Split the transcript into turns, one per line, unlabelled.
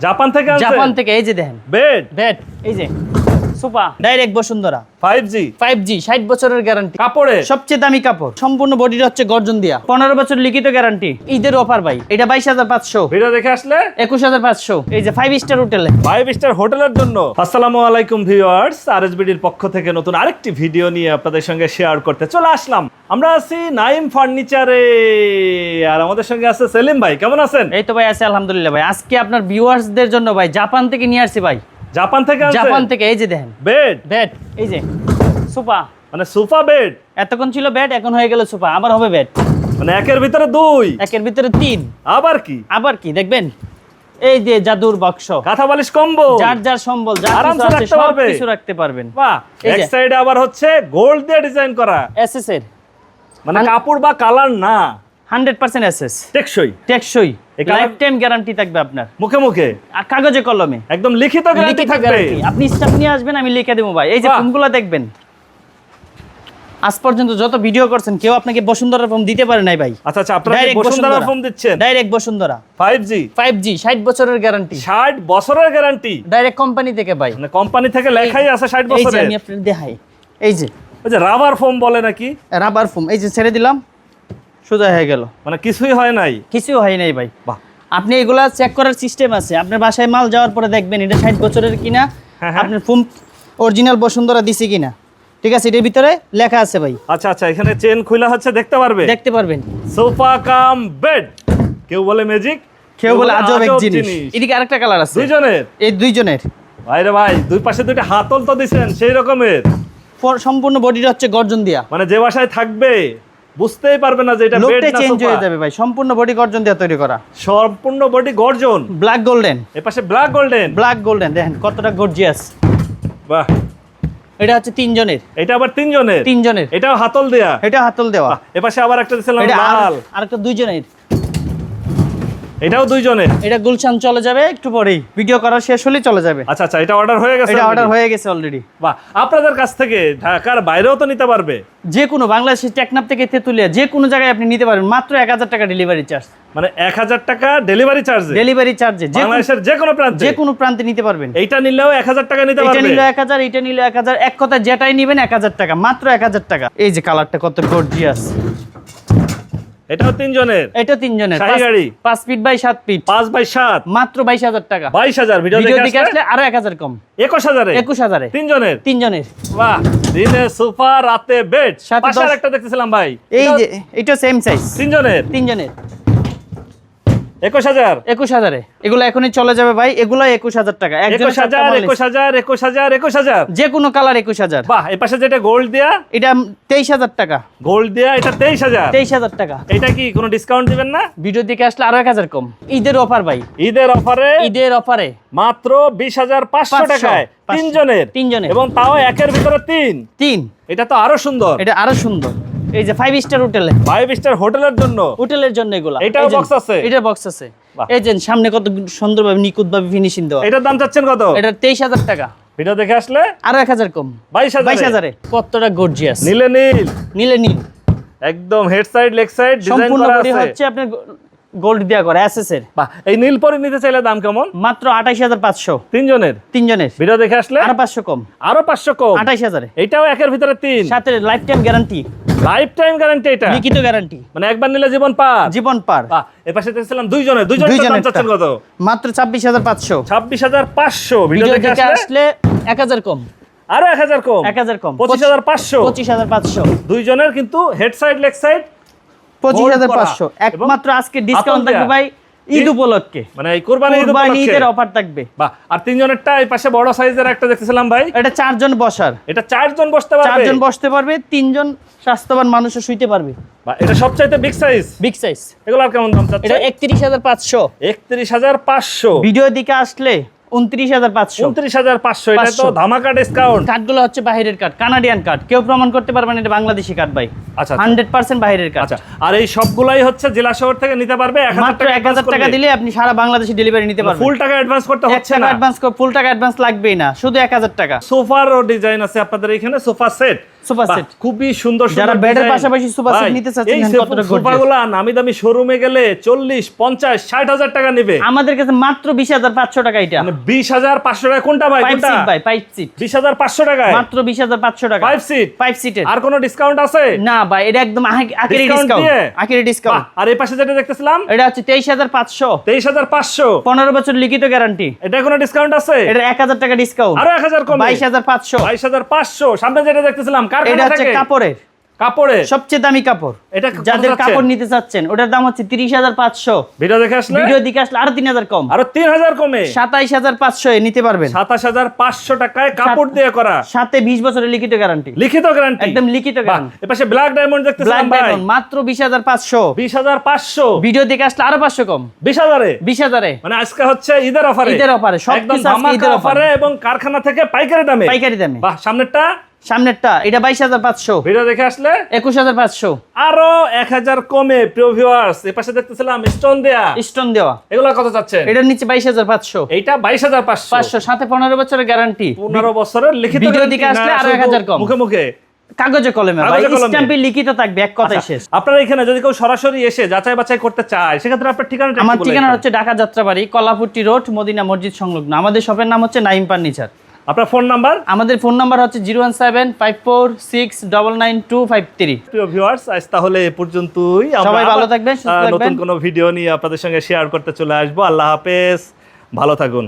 Japan থেকে
Japan থেকে এই যে দেখেন।
বেড?
বেড এই যে। সুপা। Direct Bashundhara.
5G
five G ষাট বছরের গ্যারান্টি
কাপড়ে
সবচেয়ে দামি কাপড়। সম্পূর্ণ বডিটা হচ্ছে গর্জন দিয়া। পনেরো বছর লিখিত গ্যারান্টি ঈদের অফার ভাই। এটা বাইশ হাজার পাঁচশো।
ভিডিও দেখে আসলে?
একুশ হাজার পাঁচশো। এই যে ফাইভ স্টার হোটেলে
ফাইভ স্টার হোটেলের জন্য। আসসালামু আলাইকুম ভিউয়ার্স পক্ষ থেকে নতুন আরেকটি ভিডিও নিয়ে আপনাদের সঙ্গে শেয়ার করতে চলে আসলাম। আমরা আছি নাইম ফার্নিচারে আর আমাদের সঙ্গে আছে সেলিম ভাই। কেমন আছেন?
এই তো ভাই আছে আলহামদুলিল্লাহ ভাই। আজকে আপনার ভিউয়ার্সদের জন্য ভাই জাপান থেকে নিয়ে আসছি ভাই।
জাপান থেকে
জাপান থেকে এই যে দেখেন।
বেড
ব্যাট এই যে সুপা
মানে সোফা বেড
এতক্ষণ ছিল বেড এখন হয়ে গেল সুপা আবার হবে ব্যাট
মানে একের ভিতরে দুই?
একের ভিতরে তিন।
আবার কি?
আবার কি দেখবেন? এই যে জাদুর বাক্স।
কাঁথা বালিশ কম্বো
যার যার সম্বল যা
আরামসে রাখতে পারবে।
কিছু রাখতে পারবেন।
বাহ এক সাইডে আবার হচ্ছে গোল্ড দিয়ে ডিজাইন করা।
এসএস এর।
মানে কাপড় বা কালার না।
Hundred percent SS.
টেকসই।
টেকসই। লাইফ টাইম গ্যারান্টি থাকবে আপনার।
মুখে মুখে।
কাগজে কলমে।
একদম লিখিত গ্যারান্টি থাকবে।
আপনি স্টাফ নিয়ে আসবেন আমি লিখে দেবো ভাই। এই যে ফোনগুলো দেখবেন। আজ পর্যন্ত যত ভিডিও করছেন কেউ আপনাকে বসুন্ধরা ফোন দিতে পারে নাই ভাই।
আচ্ছা আচ্ছা আপনারা বসুন্ধরা। ফোন দিচ্ছেন?
Direct Bashundhara.
5G
five G ষাট বছরের গ্যারান্টি
60 বছরের গ্যারান্টি
ডাইরেক্ট কোম্পানি থেকে ভাই।
মানে কোম্পানি থেকে লেখাই আছে 60
এই যে আমি আপনার দেখাই। এই যে।
ওই যে রাবার ফোম বলে নাকি?
রাবার ফোম এই যে ছেড়ে দিলাম। সোজা হয়ে গেল।
মানে কিছুই হয় নাই?
কিছু হয় নাই ভাই।
বাহ।
আপনি এগুলা চেক করার সিস্টেম আছে। আপনার বাসায় মাল যাওয়ার পরে দেখবেন এটা ষাট বছরের কিনা
হ্যাঁ, হ্যাঁ।
আপনার ফোন অরিজিনাল বসুন্ধরা দিছে কিনা। ঠিক আছে এটার ভিতরে লেখা আছে ভাই।
আচ্ছা আচ্ছা এখানে চেন খোলা হচ্ছে দেখতে পারবে?
দেখতে পারবেন।
Sofa cum bed. কেউ বলে ম্যাজিক
কেউ বলে আজব এক জিনিস। এদিকে আরেকটা কালার আছে।
দুইজনের?
এই দুইজনের।
ভাইরে ভাই দুই পাশে দুইটা হাতল তো দিছেন সেই রকমের।
সম্পূর্ণ বডিটা হচ্ছে গর্জন দিয়া।
মানে যে বাসায় থাকবে বুঝতেই পারবে না যে এটা বেড না
চেঞ্জ হয়ে যাবে ভাই। সম্পূর্ণ বডি গর্জন দিয়ে তৈরি করা।
সম্পূর্ণ বডি গর্জন।
ব্ল্যাক গোল্ডেন
এপাশে ব্ল্যাক গোল্ডেন
ব্ল্যাক গোল্ডেন দেখেন কতটা গর্জিয়াস
বাহ।
এটা হচ্ছে তিনজনের।
এটা আবার তিনজনের?
তিনজনের।
এটাও হাতল দেয়া?
এটা হাতল দেওয়া।
এর এপাশে আবার একটা দিছিলাম
লাল আর- একটা দুইজনের।
এটাও দুইজনের?
এটা গুলশান চলে যাবে একটু পরেই। ভিডিও করা শেষ হলেই চলে যাবে।
আচ্ছা আচ্ছা এটা অর্ডার হয়ে গেছে
এটা অর্ডার হয়ে গেছে অলরেডি
বাহ আপনাদের কাছ থেকে ঢাকার বাইরেও তো নিতে পারবে?
যে কোনো বাংলাদেশের টেকনাপ থেকে তেতুলিয়া যে কোনো জায়গায় আপনি নিতে পারবেন মাত্র এক হাজার টাকা ডেলিভারি চার্জ
মানে এক হাজার টাকা ডেলিভারি চার্জ
ডেলিভারি চার্জে
বাংলাদেশের যে কোনো প্রান্তে?
যে কোনো প্রান্তে নিতে পারবেন।
এইটা নিলেও এক হাজার টাকা নিতে
এটা
পারবে?
নিল এক হাজার এটা নিল এক হাজার। এক কথা যেটাই নিবেন এক হাজার টাকা মাত্র এক হাজার টাকা। এই যে কালারটা কত গর্জিয়াস
এটাও তিনজনের?
এটা তিনজনের।
শাহী গাড়ি।
পাঁচ ফিট বাই সাত ফিট
পাঁচ বাই সাত?
মাত্র বাইশ হাজার টাকা।
বাইশ হাজার। ভিডিও
ভিডিও দিকে
দেখে
আসলে? আরও এক হাজার কম।
একুশ হাজারে?
একুশ হাজারে।
তিনজনের?
তিনজনের।
বাহ দিনে সোফা রাতে বেড পাশে একটা দেখতেছিলাম ভাই।
এই যে এটা সেম সাইজ
তিনজনের?
তিনজনের।
একুশ হাজার।
একুশ হাজারে। এগুলো এখনই চলে যাবে ভাই এগুলো একুশ হাজার টাকা।
একুশ হাজার একুশ হাজার একুশ হাজার একুশ হাজার।
যে কোনো কালার একুশ হাজার।
বাহ পাশে যেটা গোল্ড দেয়া
এটা তেইশ হাজার টাকা।
গোল্ড দেয়া এটা তেইশ হাজার।
তেইশ হাজার টাকা।
এটা কি কোনো ডিসকাউন্ট দিবেন না?
ভিডিও দিকে আসলে আরও এক হাজার কম। ঈদের অফার ভাই।
ঈদের অফারে
ঈদের অফারে
মাত্র বিশ হাজার পাঁচশো টাকায়। তিনজনের।
তিনজনের।
এবং তাও একের ভিতরে তিন।
তিন।
এটা তো আরও সুন্দর।
এটা আরও সুন্দর। এই যে ফাইভ স্টার হোটেলে
ফাইভ স্টার হোটেলের জন্য?
হোটেলের জন্য এগুলা। যে-
box আছে?
এটার বক্স আছে।
বাহ।
এই যে সামনে কত সুন্দরভাবে ফিনিশিং দেওয়া।
এটার দাম চাচ্ছেন কত?
এটা তেইশ হাজার টাকা।
ভিডিও দেখে আসলে?
আরও এক হাজার কম।
বাইশ
বাইশ
হাজার।
হাজারে কতটা গর্জিয়াস
নীলে নীল।
নিলে নিন
একদম হেড সাইড লেগ সাইড
সম্পূর্ণ বডি হচ্ছে আপনার গোল্ড দেওয়া করা এসএস এর।
এই নীল পরে নিতে চাইলে দাম কেমন?
মাত্র আঠাইশ হাজার পাঁচশো।
তিনজনের?
তিনজনের।
ভিডিও দেখে আসলে?
আরও পাঁচশো কম।
আরও পাঁচশো কম।
আঠাইশ হাজারে।
এটাও একের ভিতরে তিন।
সাথে lifetime guarantee
lifetime guarantee এটা?
লিখিত গ্যারান্টি
মানে একবার নিলে জীবন পার?
জীবন পার।
এর পাশে দেখছিলাম দুইজনে। দুইজনে দাম চাচ্ছেন কত?
মাত্র ছাব্বিশ হাজার পাঁচশো।
ছাব্বিশ হাজার পাঁচশো। ভিডিও
ভিডিও
দেখে আসলে
আসলে এক হাজার কম।
আরও এক হাজার কম?
এক হাজার কম।
পঁচিশ হাজার পাঁচশো?
পঁচিশ হাজার পাঁচশো।
দুইজনের কিন্তু হেড সাইড লেগ সাইড
পঁচিশ
Gold
হাজার
করা।
পাঁচশো।
এবং
একমাত্র আজকে ডিসকাউন্ট থাকবে ভাই ঈদ উপলক্ষে।
মানে এই কোরবানি
কুরবানি ঈদের অফার থাকবে।
বাহ আর তিনজনেরটা এই পাশে বড় সাইজের একটা দেখতেছিলাম ভাই।
এটা চারজন বসার।
এটা চারজন বসতে পারবে?
চারজন বসতে পারবে তিনজন স্বাস্থ্যবান মানুষও শুইতে পারবে।
বাহ, এটা সবচাইতে বিগ সাইজ
বিগ সাইজ
এগুলো আর কেমন দাম চাচ্ছে?
এটা একত্রিশ হাজার পাঁচশো।
একত্রিশ হাজার পাঁচশো।
ভিডিও দিকে আসলে উনত্রিশ হাজার পাঁচশো।
উনত্রিশ হাজার পাঁচশো এটা তো ধামাকা ডিসকাউন্ট
কার্ডগুলো হচ্ছে বাইরের কার্ড কানাডিয়ান কার্ড কেউ প্রমাণ করতে এটা বাংলাদেশি কার্ড ভাই।
আচ্ছা, আচ্ছা।
হান্ড্রেড পার্সেন্ট বাইরের কার্ড
আচ্ছা আর এই সবগুলাই হচ্ছে জেলা শহর থেকে নিতে পারবে
মাত্র এক হাজার টাকা দিলে আপনি সারা বাংলাদেশে ডেলিভারি নিতে পারবেন।
ফুল টাকা অ্যাডভান্স করতে হচ্ছে না।
অ্যাডভান্স ফুল টাকা অ্যাডভান্স লাগবেই না শুধু এক হাজার টাকা।
সোফারও ডিজাইন আছে আপনাদের এখানে সোফা সেট
সোফা সেট।
খুবই সুন্দর
যারা বেডের পাশাপাশি সোফা সেট নিতে চাচ্ছেন।
সোফাগুলা নামি দামি শোরুমে গেলে চল্লিশ পঞ্চাশ ষাট হাজার টাকা নেবে।
আমাদের কাছে মাত্র বিশ হাজার পাঁচশো টাকা এটা।
মানে টাকা। কোনটা ভাই? কোনটা?
সিট ভাই সিট
বিশ হাজার পাঁচশো টাকায়?
মাত্র বিশ হাজার পাঁচশো টাকা।
ফাইভ সিট
সিটের
আর কোনো ডিসকাউন্ট আছে?
না ভাই এটা একদম আখেরি ডিসকাউন্ট? আখেরি ডিসকাউন্ট
আর এই পাশে যেটা দেখতেছিলাম?
এটা হচ্ছে তেইশ হাজার পাঁচশো।
তেইশ হাজার পাঁচশো।
পনেরো বছর লিখিত গ্যারান্টি
এটা কোনো ডিসকাউন্ট আছে?
এটা এক হাজার টাকা ডিসকাউন্ট
আরও এক হাজার কমে?
বাইশ হাজার পাঁচশো।
বাইশ হাজার পাঁচশো। সামনে যেটা দেখতেছিলাম
এটা হচ্ছে কাপড়ের।
কাপড়ে
সবচেয়ে দামি কাপড়।
এটা
যাদের কাপড় নিতে চাচ্ছেন ওটার দাম হচ্ছে তিরিশ হাজার পাঁচশো।
ভিডিও দেখে আসলে?
ভিডিও আসলে আরও তিন হাজার কম।
আরও তিন হাজার কমে?
সাতাইশ হাজার পাঁচশো নিতে পারবেন।
সাতাশ হাজার পাঁচশো টাকায় কাপড় দিয়ে করা।
সাথে বিশ বছরের লিখিত গ্যারান্টি।
লিখিত গ্যারান্টি?
একদম লিখিত গ্যারান্টি।
এপাশে ব্ল্যাক ডায়মন্ড
ব্ল্যাক ডায়মন্ড মাত্র বিশ হাজার পাঁচশো।
বিশ হাজার পাঁচশো?
ভিডিও দিকে আসলে আরও পাঁচশো কম।
বিশ হাজারে?
বিশ হাজারে।
মানে আজকে হচ্ছে ঈদের অফারে।
ঈদের অফারে সব ঈদের অফারে
এবং কারখানা থেকে পাইকারি দামে।
পাইকারি দামে।
বাহ সামনেরটা
সামনেরটা এটা বাইশ হাজার পাঁচশো।
ভিডিও দেখে আসলে?
একুশ হাজার পাঁচশো।
আরও এক হাজার কমে প্রিয় ভিউয়ার্স এপাশে দেখতেছিলাম স্টোন দেয়া।
স্টোন দেওয়া।
এগুলো কত চাচ্ছেন?
এটার নিচে বাইশ হাজার পাঁচশো।
এইটা বাইশ হাজার পাঁচশো।
পাঁচশো সাথে পনেরো বছরের গ্যারান্টি
পনেরো বছরের লিখিত
ভিডিও দিকে আসলে আরও
শুধু
1000 কম।
মুখে মুখে।
কাগজে কলমে ভাই স্ট্যাম্পে লিখিত থাকবে এক কথাই শেষ।
আপনারা এখানে যদি কেউ সরাসরি এসে যাচাই বাছাই করতে চায় সেক্ষেত্রে আপনার ঠিকানাটা
আমার ঠিকানা। হচ্ছে ঢাকা যাত্রাবাড়ি কলাপুট্টি রোড মদিনা মসজিদ সংলগ্ন। আমাদের শপের নাম হচ্ছে নাইম ফার্নিচার।
আপনার ফোন নাম্বার?
আমাদের ফোন নাম্বার হচ্ছে zero one seven five four six double nine two five three.
প্রিয় ভিউয়ার্স আজ তাহলে এ পর্যন্তই।
সবাই ভালো থাকবেন,
নতুন কোনো ভিডিও নিয়ে আপনাদের সঙ্গে শেয়ার করতে চলে আসব। আল্লাহ হাফেজ। ভালো থাকুন।